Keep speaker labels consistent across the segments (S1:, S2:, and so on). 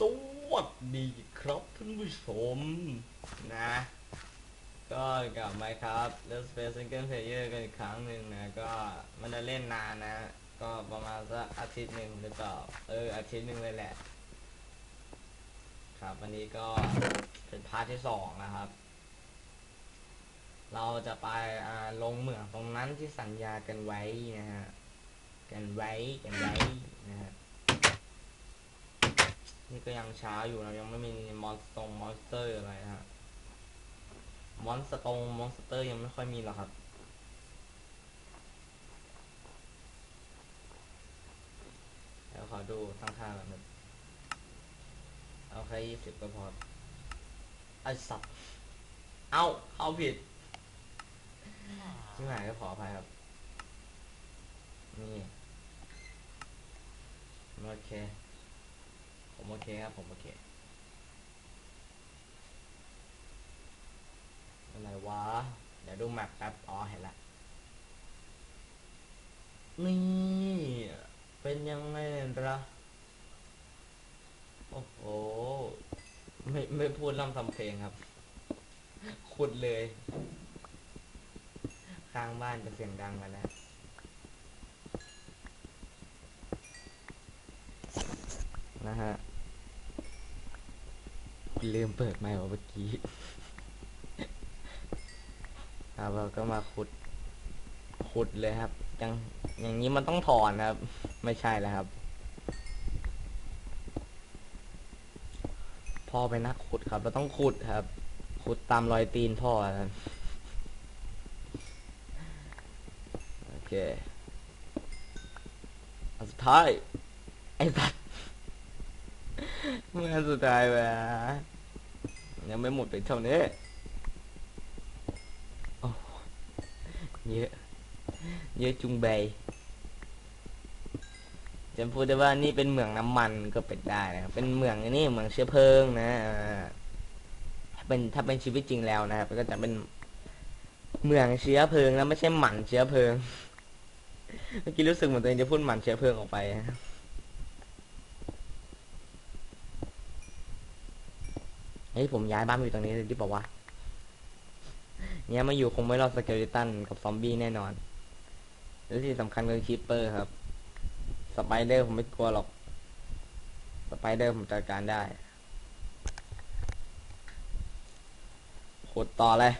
S1: สวัสดีครับท่านผู้ชมนะ ก็กลับมาครับ Let's Play Single Player กันอีกครั้งหนึ่งนะ ก็ไมันได้เล่นนานนะ ก็ประมาณสักอาทิตย์หนึ่งหรือเปล่า เออ อาทิตย์หนึ่งเลยแหละ ครับวันนี้ก็เป็นพาร์ทที่สองนะครับ เราจะไปลงเหมืองตรงนั้นที่สัญญากันไว้นะฮะ กันไว้ กันไว้นะฮะ นี่ก็ยังช้าอยู่นะยังไม่มีมอนสตงมอนสเตอร์อะไรนะฮะมอนสตงมอนสเตอร์ยังไม่ค่อยมีหรอกครับเดี๋ยวขอดูตั้งค่าแบบนึงเอาแค่ยี่สิบก็พอไอสัตว์เอาเข้าผิดที่ไหนก็ขออภัยครับนี่โอเค ผมโอเคครับ ผมโอเคอะไรวะ เดี๋ยวดูแมปแป๊บ อ๋อ เห็นละ นี่ เป็นยังไงล่ะ โอ้โห ไม่ไม่พูดล่ำทำเพลงครับ ขุดเลย ข้างบ้านจะเสียงดังกันนะ นะฮะลืมเปิดไมค์เมื่อกี้ครับเราก็มาขุด ขุดเลยครับยังอย่างนี้มันต้องถอนครับ ไม่ใช่แล้วครับ พ่อเป็นนักขุดครับ เราต้องขุดครับ ขุดตามรอยตีนพ่อครับโอเคอันสุดท้ายไอ้สัตว เมื่อสุดท้ายแหวะยังไม่หมดเป็นเท่านี้โอ้เยอะเยอะจุงเบยจะพูดได้ว่านี่เป็นเหมืองน้ำมันก็เป็นได้นะครับเป็นเหมืองนี่เหมืองเชื้อเพลิงนะถ้าเป็นถ้าเป็นชีวิตจริงแล้วนะครับก็จะเป็นเหมืองเชื้อเพลิงแล้วไม่ใช่หมันเชื้อเพลิงเมื่อกี้รู้สึกเหมือนตัวเองจะพูดหมันเชื้อเพลิงออกไปนะ เฮ้ยผมย้ายบ้านมาอยู่ตรงนี้เลยที่บอกว่าเนี่ยมาอยู่คงไม่รอดสเกลิตันกับซอมบี้แน่นอน และที่สำคัญคือคีปเปอร์ครับ สไปเดอร์ผมไม่กลัวหรอก สไปเดอร์ผมจัดการได้ขุดต่อเลย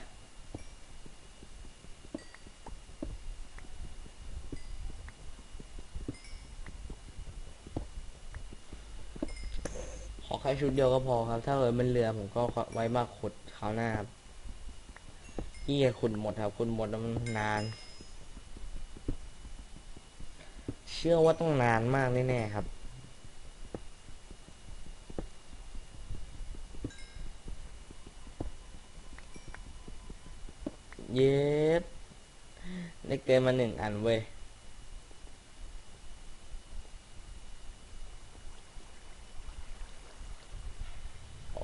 S1: ค่ชุดเดียวก็พอครับ ถ้าเกิดมันเรือผมก็ไว้มาขุดคราวหน้าครับที่ขุดหมดครับขุดหมดแล้วมันนาน เชื่อว่าต้องนานมากแน่ๆครับเย็ดได้เกินมาหนึ่งอันเว้ย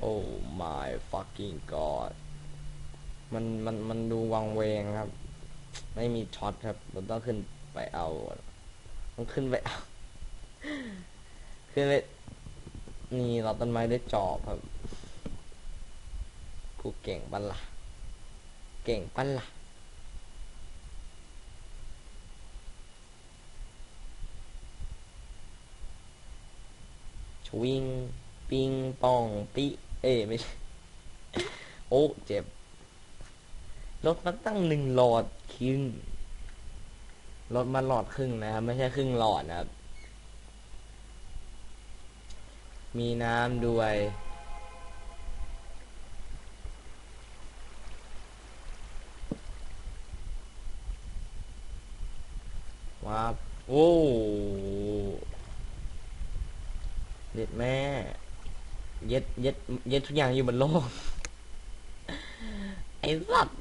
S1: โอ้ my fucking god มันมันมันดูวังเวงครับ ไม่มีช็อตครับเราต้องขึ้นไปเอาต้องขึ้นไปเอาขึ้นไปนี่เราต้นไม้ได้จอบครับกูเก่งปันละ่ะเก่งปันละ่ะชวิงปิงปองปิ เอ้ไม่ใช่โอ้เจ็บลดมาตั้งหนึ่งหลอดคิงลดมาหลอดครึ่งนะครับ ไม่ใช่ครึ่งหลอดนะครับ มีน้ำด้วย ว้าวโอ้เด็ดแม่ เย็ดเย็ดเย็ดทุกอย่างอยู่บนโลก ไอ้สัตว์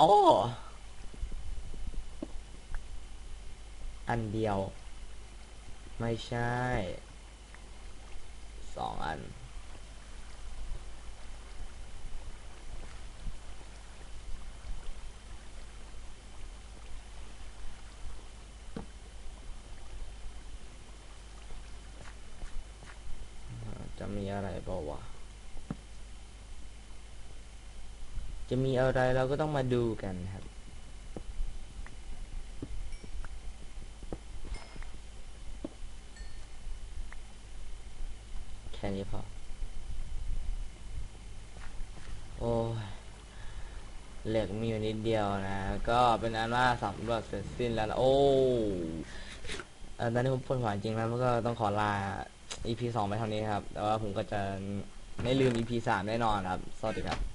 S1: อ๋ออันเดียว ไม่ใช่ สองอัน จะมีอะไรเปล่าวะจะมีอะไรเราก็ต้องมาดูกันครับ แค่นี้พอ โอ้ยเหล็กมีอยู่นิดเดียวนะ ก็เป็นอันว่าสำรวจเสร็จสิ้นแล้วนะโอ้อ่อตอนนี้ผมปวดหัวจริงแล้วก็ต้องขอลา EP สองไปเท่านี้ครับ แต่ว่าผมก็จะไม่ลืม EP สามแน่นอนครับ สวัสดีครับ